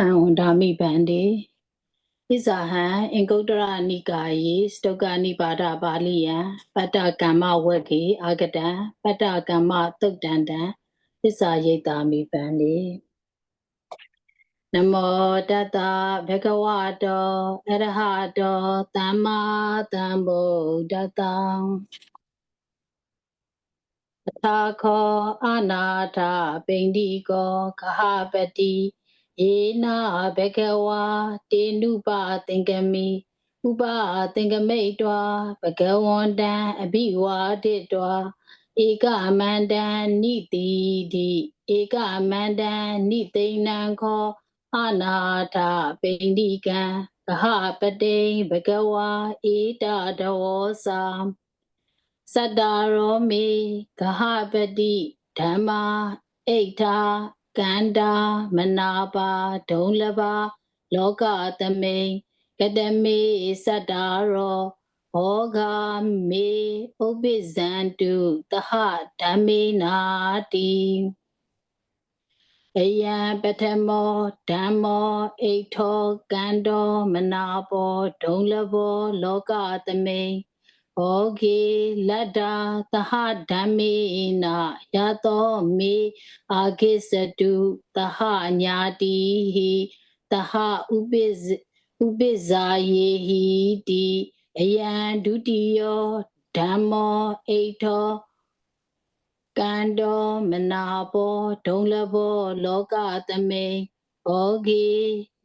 ဟံဝန္ဒာမိဗန္တိဣဇာဟံအင်္ဂုတ္တရနိကာယေစတုကနိပါဒပါဠိယံပတ္တကမ္မဝက်ကေအာဂတံပတ္တကမ္မသုတ်တန္တံသစ္စာရိတ်တာမိဗန္တိနမောတတဘဂဝတောအရဟတောသမ္မာသမ္ဗုဒ္ဓတံသာခောအနာထပိန္ဒီကောခဟပတိ ယေနာဘဂဝါတေနုပသင်္ကမိဥပသင်္ကမိတ်တွာဘဂဝန္တံအဘိဝါတိတွာဧကမန္တံနိတိတိဧကမန္တံနိသိဏံခောအနာထပိန္ဒီကံကဟပတိဘဂဝါဧတတဝောသာစတ္တာရောမေဂဟပတိဓမ္မာအိဋ္ဌာ ကန္တာမနာပါဒုံလပါ လောကသမိန်ကတမေစတ္တာရောဘောဂာမေဥပ္ပိဇန္တုသဟဓမ္မေနာတိအယံပထမောဓမ္မောအိထောကန္တောမနာဘောဒုံလဘော လောကသမိန် ဩကေလတ္တာသဟဓမ္မေနယတောမေအာကိစတုသဟညာတိဟိသဟဥပိဇဥပိဇာယေဟိတိအယံဒုတိယောဓမ္မောအိထောကန္တောမနာဘောဒုံလဘောလောကသမေဩကေ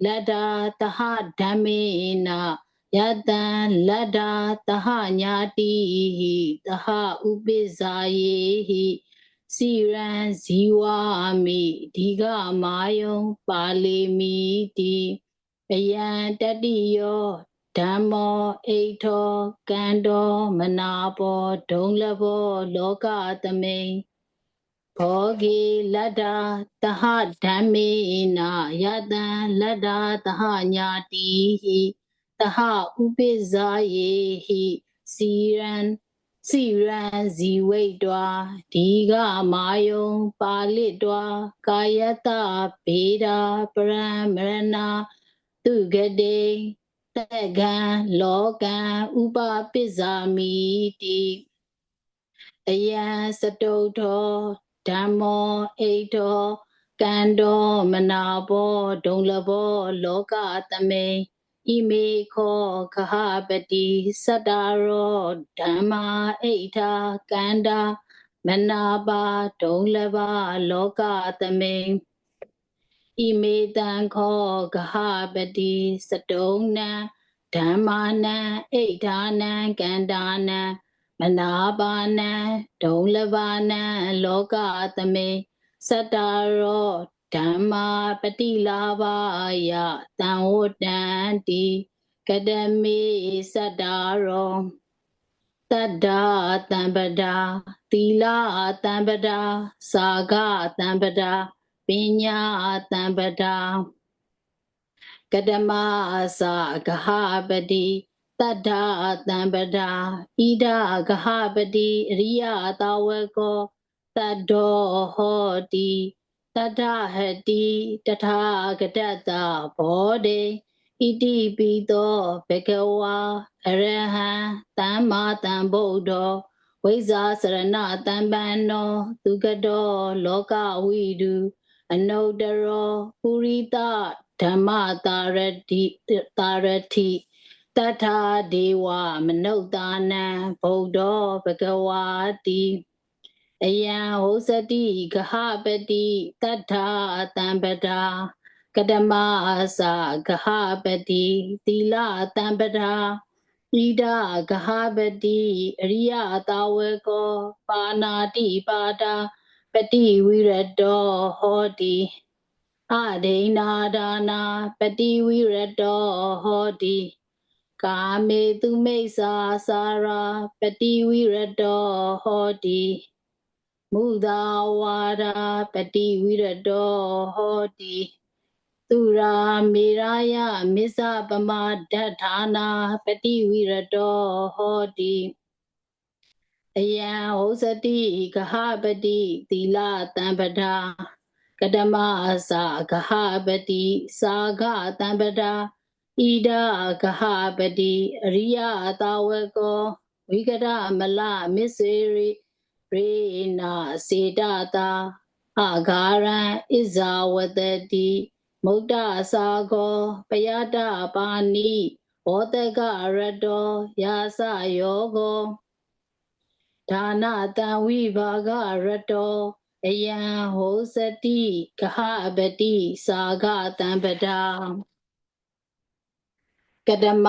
လတ္တာသဟဓမ္မေန ယတံလတ္တာသဟညာတိဟိသဟဥပိဇာယေဟိစီရန်ဇီဝမိဒီကမာယုံပါလိမိတိအယံတတိယောဓမ္မောအိထောကန္တောမနာဘောဒုံလဘောလောကသမိန်ဘောဂေလတ္တာတဟဓမ္မေနာယတံလတ္တာတဟညာတိဟိ တဟဥပိဇာယေဟိစီရန်စီရန်ဇီဝိတ်တွာဒီကမာယုံပါဠိတွာကာယတဗေဒာပရံမရဏသူဂတေတက္ကံလောကံဥပပိဇာမိတိအယံစတုထောဓမ္မောအိတောကန္တောမနာဘောဒုံလဘောလောကသမိန် ဣမေခောခဟပတိစတ္တရောဓမ္မာအိဋ္ဌာကန္တာမနာပါဒုံလဘလောကသမိန်ဣမေတံခောခဟပတိစတုံနံဓမ္မာနံအိဋ္ဌာနံကန္တာနံမနာပါနံဒုံလဘနံလောကသမိန်စတ္တရော ဓမ္မာပတိလာဘာယတံဝတ္တံတိကတမေစတ္တာရောတတ္တာတံပဒာသီလတံပဒာစာဂတံပဒာပညာတံပဒာကတမအစဂဟပတိတတ္ထာတံပဒာဣဒဂဟပတိအရိယတာဝကောတတ္တောဟောတိ တတဟတိတထာဂတတဘောဒေဣတိပိသောဘေကဝါအရဟံသမ္မာသမ္ဗုဒ္ဓောဝိဇာစရဏတံပန္နောသူကတောလောကဝိတုအနုတရောပုရိသဓမ္မတာရတိတာရတိတထာဒေဝမနုဿာနံဗုဒ္ဓောဘဂဝါတိ အယံဟောစတိဂဟပတိတတ္ထာတံပဒာကတမအစဂဟပတိသီလတံပဒာဣဒဂဟပတိအရိယတာဝေကော ပါဏာတိပါဒာပတိဝိရတောဟောတိအဒိနာဒါနာပတိဝိရတောဟောတိကာမေသူမိစ္ဆာစာရာပတိဝိရတောဟောတိ မုသာဝါဒပတိဝိရတောဟောတိသူရာမေရာယမစ္ဆပမဒဋ္ဌာနာပတိဝိရတောဟောတိအယံဟောစတိဂဟပတိသီလတံပဒာကကတမအစဂဟပတိစာဂတံပတာဣဒဂဟပတိအရိယတာဝကောဝိကရမလမစ္စေရိ ရေနာစေတတာအာဂါရံဣဇာဝတတိမုဒ္ဒစာကောပယတပါဏိဘောတကရတောယာစယောကောဒါနတံဝိဘာဂရတောအယံဟောစတိကဟပတိစာဂတံပဒာကတမ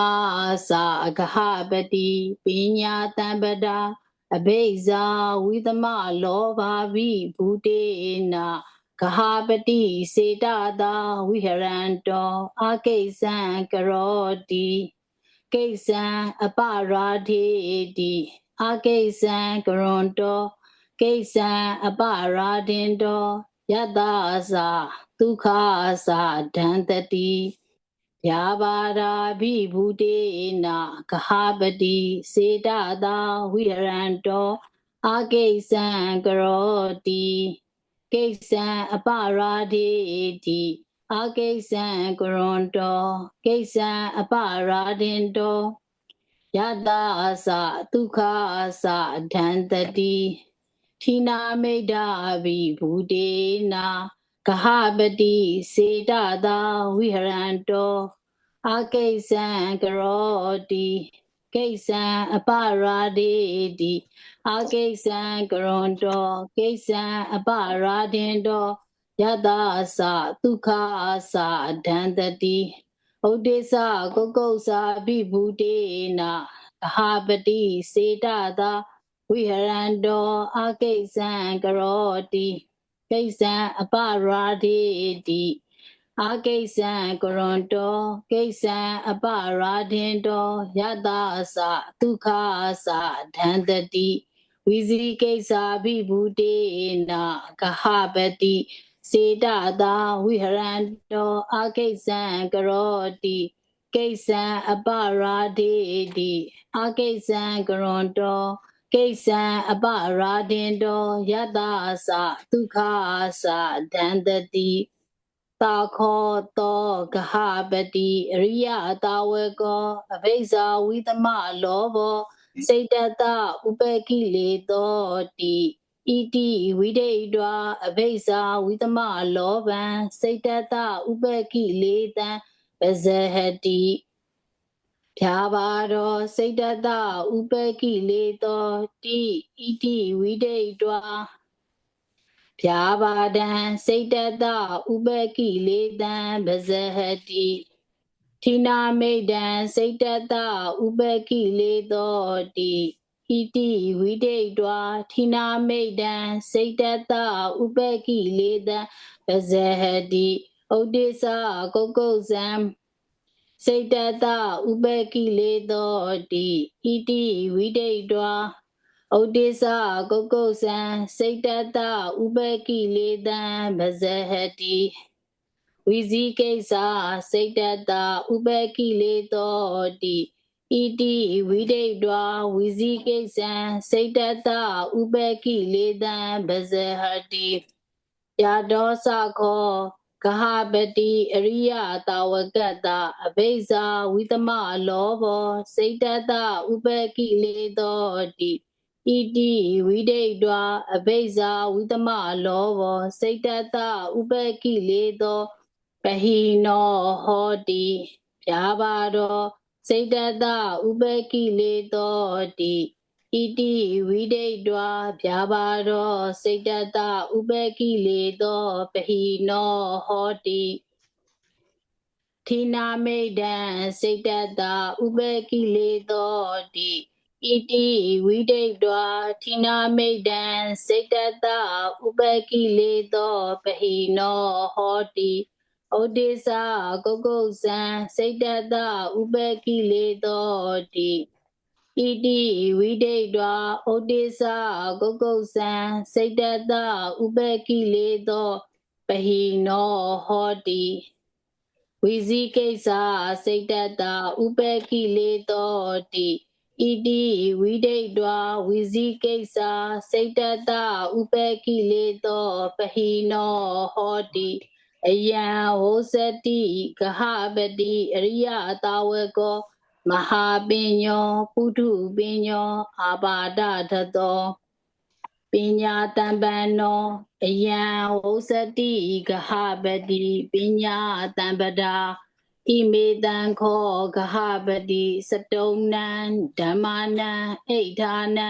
သာဂဟပတိပညာတံပဒာ အဘိဇာဝိသမလောဘာဝိဘူတေနာဂဟပတိစေတတာဝိဟရန္တောအာကိစ္စံကရောတိကိစ္စံအပရာတိတိအာကိစ္စံကရွန်တောကိစ္စံအပရာတင်တောယတအစာဒုက္ခအစာဒန္တတိ ယာဘာရာဘိဘူတေနာကဟပတိစေတသာဝိဟရန္တောအာကိစ္စံကရောတိကိစ္စံအပရာတိတိအာကိစ္စံကရွန်တောကိစ္စံအပရာတင်တောယတအစာဒုက္ခအစာဒန္တတိဌိနာမိတ်တာဘိဘူတေနာ ကဟပတိစေတသာဝိဟရန္တောအာကိစ္စံကရောတိကိစ္စံအပရာတိတိအာကိစ္စံကရွန်တောကိစ္စံအပရာတင်တောယတအစဒုက္ခအစဒန္တတိဥဒိစ္စကုက္ကုစ္စာဘိဘူတေနာအဟာပတိစေတသာဝိဟရန္တောအာကိစ္စံကရောတိ ကိစ္စံအပရာတိတိအာကိစ္စံကရွန်တောကိစ္စံအပရာဒင်တောယတအစဒုက္ခအစဒန္တတိဝိဇိကိစ္စဘိဘူတေနာကဟပတိစေတသာဝိဟရန္တောအာကိစ္စံကရောတိကိစ္စံအပရာတိတိအာကိစ္စံကရွန်တော ကိစ္စံအပရာဒင်တောယတအစဒုက္ခအစဒန္တတိတာခောတောဂဟပတိအရိယတာဝကောအဘိဇာဝိသမလောဘောစေတတဥပကိလေတောတိဣတိဝိဒိတွာအဘိဇာဝိသမလောဘံစေတတဥပကိလေတံပဇဟတိ ဖြာပါတော်စေတတဥပကိလေတောတိဣတိဝိဒိတွာဖြာပါဒံစိတ်တတဥပကိလေတံပဇဟတိဌိနာမိတ်တံစိတ်တတဥပကိလေသောတိဣတိဝိဒိတွာဌိနာမိတ်တံစိတ်တတဥပကိလေတံပဇဟတိဥဒိသကုတ်ကုတ်ဇံ စိတ်တတဥပကိလေသောတိဣတိဝိဒိတွာဩတိသကုတ်ကုတ်ဆံစိတ်တတဥပကိလေတံဗဇဟတိဝိဇိကိစ္စစိတ်တတဥပကိလေတောတိဣတိဝိဒိတွာဝိဇိကိစ္စံစိတ်တတဥပကိလေတံဗဇဟတိယာဒောသခော ကဟပတိအရိယတာဝကတ္တအဘိဇာဝိသမလောဘောစိတ်တတဥပကိလေတောတိဣတိဝိဒိတွာအဘိဇာဝိသမလောဘောစိတ်တတဥပကိလေသောပဟိနောဟောတိဖြာပါတော်စိတ်တတဥပကိလေသောတိ ဣတိဝိဒိတွာဖြာပါတော်စိတ်တတဥပကိလေသောပဟိနောဟောတိသီနာမိတ်တံစိတ်တတဥပကိလေသောတိဣတိဝိဒိတွာဌိနာမိတ်တံစိတ်တတဥပကိလေသောပဟိနောဟောတိဩဒေသကုတ်ကုတ်ဇံစိတ်တတဥပကိလေသောတိ ဣတိဝိဒိတွာဩဒေသကုတ်ကုတ်ဇံစိတ်တတဥပကိလေသောပဟိနောဟောတိဝိဇိကိစ္စစိတ်တတဥပကိလေသောတိဣဣတိဝိဒိတ်တွာဝီဇိကိစ္ဆာစိတ်တတဥပေကိလေသောပဟိနောဟောတိအယံဝုစတိဂဟပတိအရိယတာဝကော မဟာပညောပုထုပညောအာပါဒထသောပညာတံပန္နောအယံဝုစတိဂဟပတိပညာတံပဒါဣမေတံခောဂဟပတိစတုံနံဓမ္မာနံအိဋ္ဌာနံ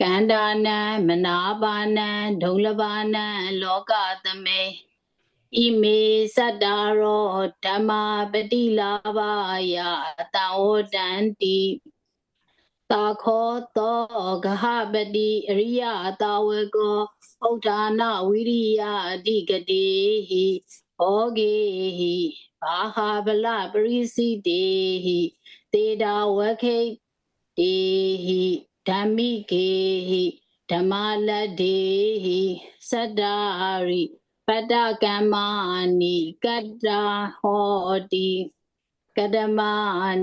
ကန္တာနံမနာပါနံဒုံလပါနံလောကသမေ ဣမေသတ္တာရောဓမ္မာပတိလာဘာယတံဝတံတိတာခောတောဂဟပတိအရိယတာဝကောဥဒ္ဒါနဝိရိယအဓိကတိဟိဟောဂေဟိဘာဟာဗလပရိစိတေဟိတေတာဝခိတေဟိဓမ္မိကေဟိဓမ္မလတ္တေဟိသတ္တာရိ ပတ္တကမ္မာနိကတ္တာဟောတိကတမ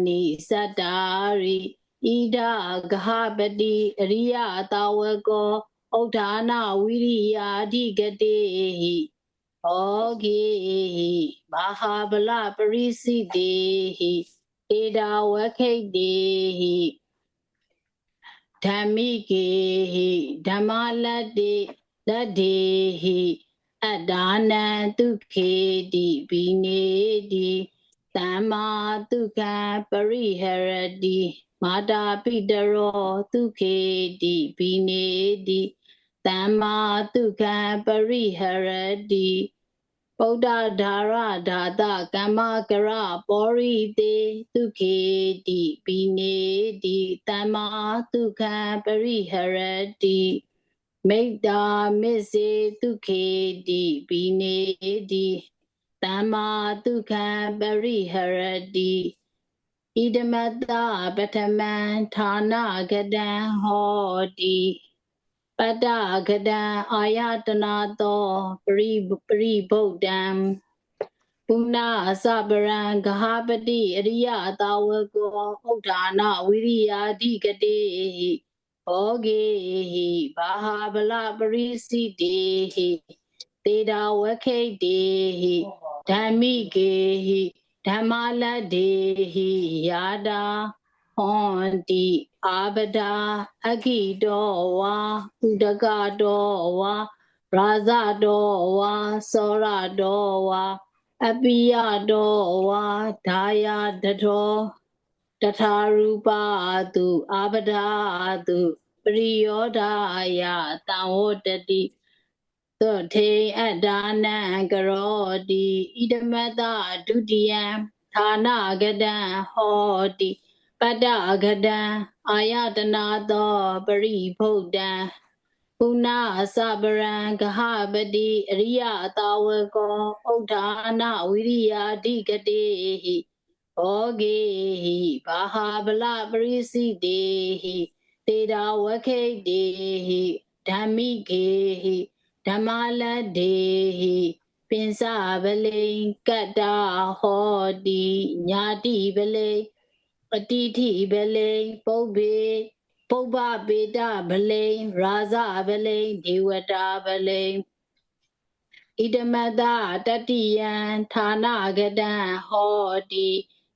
နိသတ္တာရိဣဒဂဟပတိအရိယတာဝကောဥဒ္ဒါနဝိရိယာဓိကတေဟိဟောဂေဟိမဟာဗလပရိစိတေဟိဧဒါဝခိတ်တေဟိဓမ္မိကေဟိဓမ္မလတ္တေလတ္တေဟိ အတ္ဒါနံဒုခေတိဘိနေတိသမ္မာဒုက္ခပရိဟရတိမာတာပိတရောဒုခေတိဘိနေတိသမ္မာဒုက္ခပရိဟရတိဗုဒ္ဓဓာရဓာတကမ္မကရပောရိတေဒုခေတိပိနေတိတမ္မာဒုက္ခပရိဟရတိ မိတ္တာမစ္စေဒုခေတိပိနေတိတမ္မာဒုက္ခပရိဟရတိဣဒမတ္တပထမံဌာနဂတံဟောတိပတ္တဂတံအာယတနာသောပရိပရိဗုဒ္ဓံပုဏ္ဏအစပရံဂဟပတိအရိယတာဝကောဥဒ္ဒါနဝိရိယာတိကတိဟော ဂေဟိဘာဟာဗလပရိစိတေဟိတေတာဝခိတ်တေဟိဓမ္မိကေဟိဓမ္မလတ္တေဟိယာတာဟွန်တိအာပဒာအခိတောဝါဥဒကတောဝါရာဇတောဝါသောရတောဝါအပိယတောဝါဒါယတထော တထာရူပတုအာပဒာတုပရိယောဒာယတံဝတတိသောထေအတ္ဒါနံကရောတိဣဒမတဒုတိယံဌာနဂတံဟောတိပတ္တအဂတံအာယတနာသောပရိဗုဒ္ဓံပုဏ္ဏအစပရံဂဟပတိအရိယတာဝကောဥဒ္ဒါနဝိရိယာတိကတိဟိ ဟောဂေဟိဘာဟာဗလပရိစိတေဟိတေတာဝခိတ်တေဟိဓမ္မိကေဟိဓမ္မလတ္တေဟိပင်စဗလိံကတ္တာဟောတိညာတိဗလိံပတိတိဗလိံပုဗ္ဗေပုဗ္ဗပေတဗလိံရာဇဗလိံဒေဝတာဗလိံဣဒမတတတိယံဌာနဂတံဟောတိ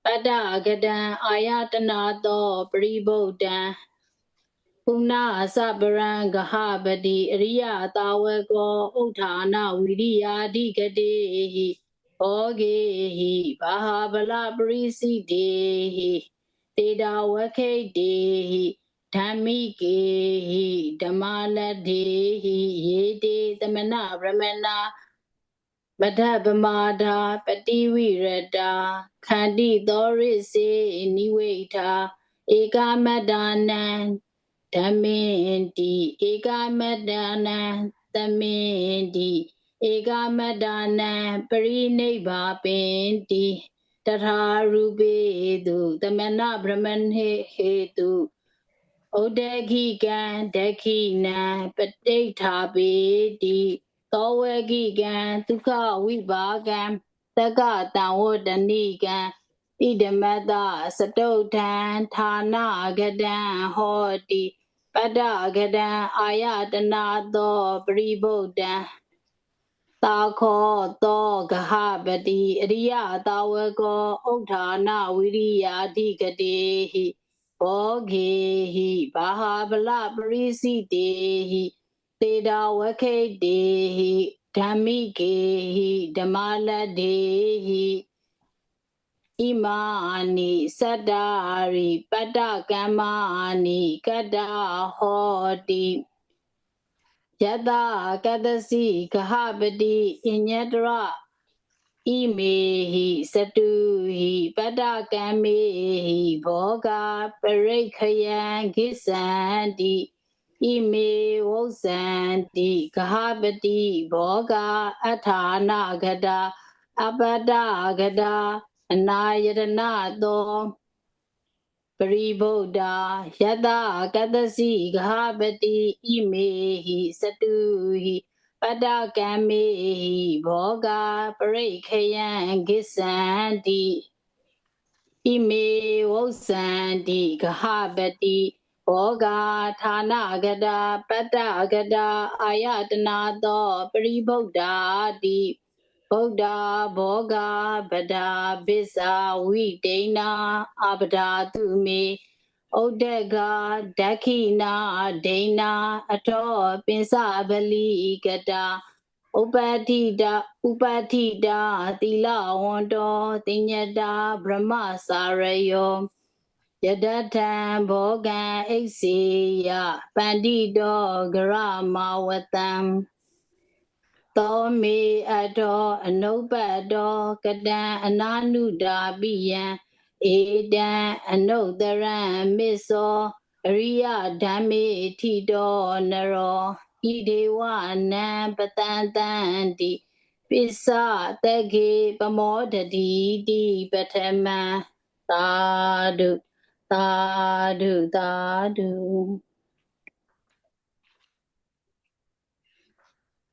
ပတ္တဂတံအာယတနာသောပရိဗုဒ္ဓံပုဏ္ဏအစပရံဂဟပတိအရိယတာဝကောဥဋ္ဌာနဝိရိယာတိကတိဟိဟောဂေဟိဘာဟာဗလပရိစိတေဟိတေတာဝခိတ်တေဟိဓမ္မိကေဟိဓမ္မလတ္တေဟိယေတေသမနဗရမနာ မဒဗမာဒာပတိဝိရတာခန္တိသောရစ်စေနိဝိထာဧကမတ္တနံဓမ္မင်တိဧကမတ္တနံသမင်တိဧကမတ္တနံပရိနိဗ္ဗာပင်တိတထာရူပေတုသမဏဗြဟ္မဏဟေဟေတုဩဒေခိကံဒခိနံပဋိဌာပေတိ သောဝေခိကံဒုက္ခဝိပါကံတက္ကတံဝတ္တနိကံဣဒမတစတုထံဌာနဂတံဟောတိပတ္တဂတံအာယတနာသောပရိဗုဒ္ဓံသာခောသောဂဟပတိအရိယသာဝကောဥဋ္ဌာနဝိရိယာတိကတိဟိဘောဂေဟိဘာဟာဗလပရိစိတေဟိ တေတာဝခိတေဟိဓမ္မိကေဟိဓမ္မလတ္တေဟိဣမာနိစတ္တာရိပတ္တကမ္မာနိကတ္တဟောတိယတကတ္တစီဂဟပတိအညတရဣမေဟိစတုဟိပတ္တကံမေဟိဘောဂပရိခယံခိသန္တိ ဣမေဝုဇန္တိဂဟပတိဘောဂအထာနာဂတာအပတ္တဂတာအနာယတနာသောပရိဗုဒ္ဓယတကတ္တစီဂဟပတိဣမေဟိစတုဟိပတ္တကံမေဟိဘောဂပရိခယံကိသန္တိဣမေဝုဇန္တိဂဟပတိ ဘောဂဌာနဂတာပတ္တဂတာအာယတနာသောပရိဗုဒ္ဓတိဗုဒ္ဓဘောဂဗဒာပစ္စာဝိဒိဏအပဒါသူမေဩဒကဒက္ခိနာဒိဏအထောပင်စဗလိကတာဥပတိတာဥပတိတာသီလဝန္တောတိညတာဗြဟ္မစာရယော ယတထံဘောဂံအိစေယပန္တိတောဂရမဝတံသောမေအတောအနုပ္ပတောကတံအနာနုတာပိယံဧတံအနုတရံမစ္ဆောအရိယဓမ္မေထိတောနရောဣဒေဝနံပတံတံတိပိစတကေပမောတတိတိပထမံသာဓု သာဓုသာဓု